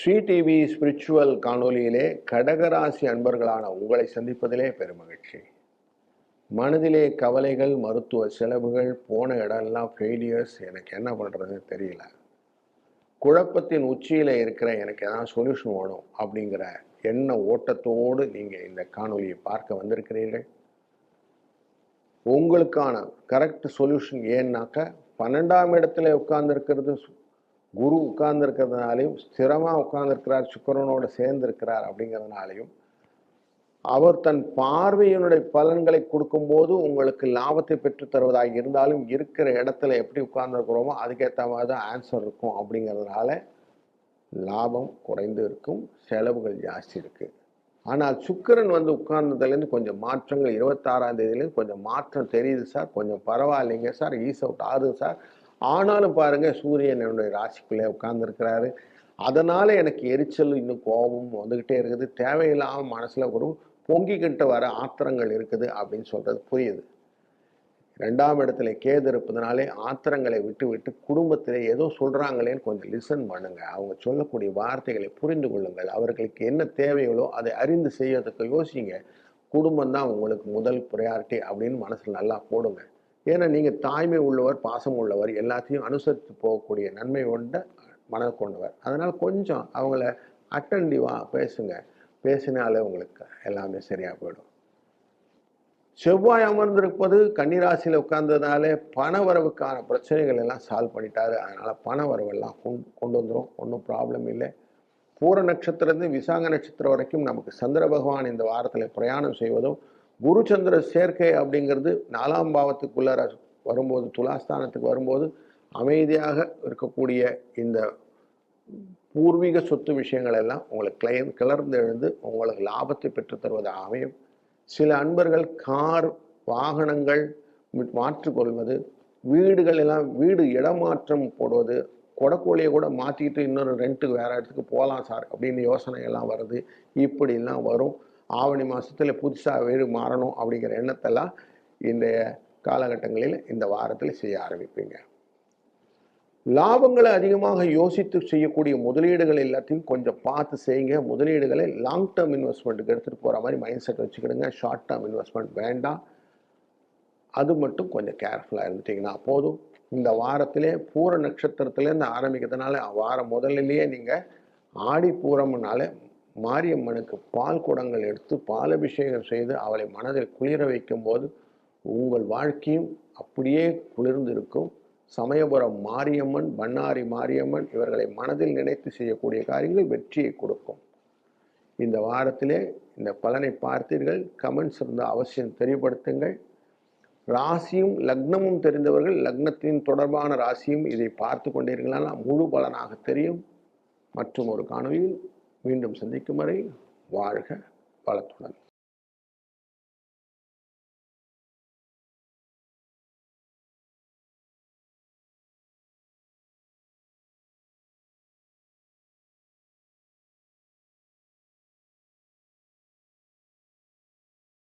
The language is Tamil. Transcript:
ஸ்ரீ டிவி ஸ்பிரிச்சுவல் காணொலியிலே கடகராசி அன்பர்களான உங்களை சந்திப்பதிலே பெருமகிழ்ச்சி. மனதிலே கவலைகள் மருத்துவ செலவுகள் போன இடம்லாம் ஃபெயிலியர்ஸ் எனக்கு என்ன பண்ணுறதுன்னு தெரியல. குழப்பத்தின் உச்சியில் இருக்கிற எனக்கு எதாவது சொல்யூஷன் வேணும் அப்படிங்கிற எண்ண ஓட்டத்தோடு நீங்கள் இந்த காணொலியை பார்க்க வந்திருக்கிறீர்கள். உங்களுக்கான கரெக்ட் சொல்யூஷன் ஏன்னாக்க பன்னெண்டாம் இடத்துல உட்கார்ந்துருக்கிறது குரு உட்கார்ந்துருக்கிறதுனாலையும் ஸ்திரமாக உட்கார்ந்துருக்கிறார் சுக்கரனோடு சேர்ந்திருக்கிறார் அப்படிங்கிறதுனாலையும் அவர் தன் பார்வையினுடைய பலன்களை கொடுக்கும்போது உங்களுக்கு லாபத்தை பெற்று தருவதாக இருந்தாலும் இருக்கிற இடத்துல எப்படி உட்கார்ந்துருக்கிறோமோ அதுக்கேற்ற மாதிரி தான் ஆன்சர் இருக்கும் அப்படிங்கிறதுனால லாபம் குறைந்து இருக்கும் செலவுகள் ஜாஸ்தி இருக்குது ஆனால் சுக்கரன் வந்து உட்கார்ந்ததுலேருந்து கொஞ்சம் மாற்றங்கள் இருபத்தாறாம் தேதியிலேருந்து கொஞ்சம் மாற்றம் தெரியுது சார் கொஞ்சம் பரவாயில்லைங்க சார் ஈஸ் அவுட் ஆகுது சார். ஆனாலும் பாருங்கள் சூரியன் என்னுடைய ராசிக்குள்ளே உட்கார்ந்துருக்கிறாரு. அதனால் எனக்கு எரிச்சல் இன்னும் கோபம் வந்துக்கிட்டே இருக்குது. தேவையில்லாமல் மனசில் ஒரு பொங்கிக்கிட்டு வர ஆத்திரங்கள் இருக்குது அப்படின்னு சொல்கிறது புரியுது. ரெண்டாம் இடத்துல கேது இருப்பதனாலே ஆத்திரங்களை விட்டு விட்டு குடும்பத்தில் ஏதோ சொல்கிறாங்களேன்னு கொஞ்சம் லிசன் பண்ணுங்கள் அவங்க சொல்லக்கூடிய வார்த்தைகளை புரிந்து கொள்ளுங்கள். அவர்களுக்கு என்ன தேவைகளோ அதை அறிந்து செய்யறதுக்கு யோசிங்க. குடும்பம் தான் உங்களுக்கு முதல் ப்ரையாரிட்டி அப்படின்னு மனசில் நல்லா போடுங்க. ஏன்னா நீங்கள் தாய்மை உள்ளவர் பாசம் உள்ளவர் எல்லாத்தையும் அனுசரித்து போகக்கூடிய நன்மை கொண்ட மனது கொண்டவர். அதனால் கொஞ்சம் அவங்கள அட்டன்டிவாக பேசுங்க. பேசினாலே உங்களுக்கு எல்லாமே சரியாக போயிடும். செவ்வாய் அமர்ந்திருப்பது கன்னிராசியில் உட்கார்ந்ததுனாலே பண வரவுக்கான பிரச்சனைகள் எல்லாம் சால்வ் பண்ணிட்டாரு. அதனால் பண வரவெல்லாம் கொண்டு கொண்டு வந்துடும் ஒன்றும் ப்ராப்ளம் இல்லை. பூர நட்சத்திரத்து விசாக நட்சத்திரம் வரைக்கும் நமக்கு சந்திர பகவான் இந்த வாரத்தில் பிரயாணம் செய்வதும் குரு சந்திர சேர்க்கை அப்படிங்கிறது நாலாம் பாவத்துக்குள்ளார வரும்போது துலாஸ்தானத்துக்கு வரும்போது அமைதியாக இருக்கக்கூடிய இந்த பூர்வீக சொத்து விஷயங்கள் எல்லாம் உங்களுக்கு கிளை கிளர்ந்து எழுந்து உங்களுக்கு லாபத்தை பெற்றுத்தருவதாக அமையும். சில அன்பர்கள் கார் வாகனங்கள் மாற்றிக்கொள்வது வீடுகள் எல்லாம் வீடு இடமாற்றம் போடுவது கொடக்கோழியை கூட மாற்றிக்கிட்டு இன்னொரு ரெண்ட்டுக்கு வேறு இடத்துக்கு போகலாம் சார் அப்படின்னு யோசனை எல்லாம் வருது. இப்படிலாம் வரும். ஆவணி மாதத்தில் புதுசாக வீடு மாறணும் அப்படிங்கிற எண்ணத்தெல்லாம் இந்த காலகட்டங்களில் இந்த வாரத்தில் செய்ய ஆரம்பிப்பீங்க. லாபங்களை அதிகமாக யோசித்து செய்யக்கூடிய முதலீடுகள் எல்லாத்தையும் கொஞ்சம் பார்த்து செய்யுங்க. முதலீடுகளை லாங் டேர்ம் இன்வெஸ்ட்மெண்ட்டுக்கு எடுத்துகிட்டு போகிற மாதிரி மைண்ட் செட் வச்சுக்கிடுங்க. ஷார்ட் டேர்ம் இன்வெஸ்ட்மெண்ட் வேண்டாம். அது மட்டும் கொஞ்சம் கேர்ஃபுல்லாக இருந்துட்டிங்கன்னா போதும். இந்த வாரத்திலே பூர நட்சத்திரத்துலேருந்து ஆரம்பிக்கிறதுனால வாரம் முதல்லையே நீங்கள் ஆடி பூரம்னாலே மாரியம்மனுக்கு பால் குடங்கள் எடுத்து பாலபிஷேகம் செய்து அவளை மனதில் குளிர வைக்கும்போது உங்கள் வாழ்க்கையும் அப்படியே குளிர்ந்திருக்கும். சமயபுரம் மாரியம்மன் பண்ணாரி மாரியம்மன் இவர்களை மனதில் நினைத்து செய்யக்கூடிய காரியங்கள் வெற்றியை கொடுக்கும். இந்த வாரத்திலே இந்த பலனை பார்த்தீர்கள். கமெண்ட்ஸ் இருந்தால் அவசியம் தெரியப்படுத்துங்கள். ராசியும் லக்னமும் தெரிந்தவர்கள் லக்னத்தின் தொடர்பான ராசியும் இதை பார்த்து கொண்டீர்களானால் முழு பலனாக தெரியும். மற்றும் ஒரு காணொலியில் மீண்டும் சந்திக்கும் வரை வாழ்க வளத்துடன்.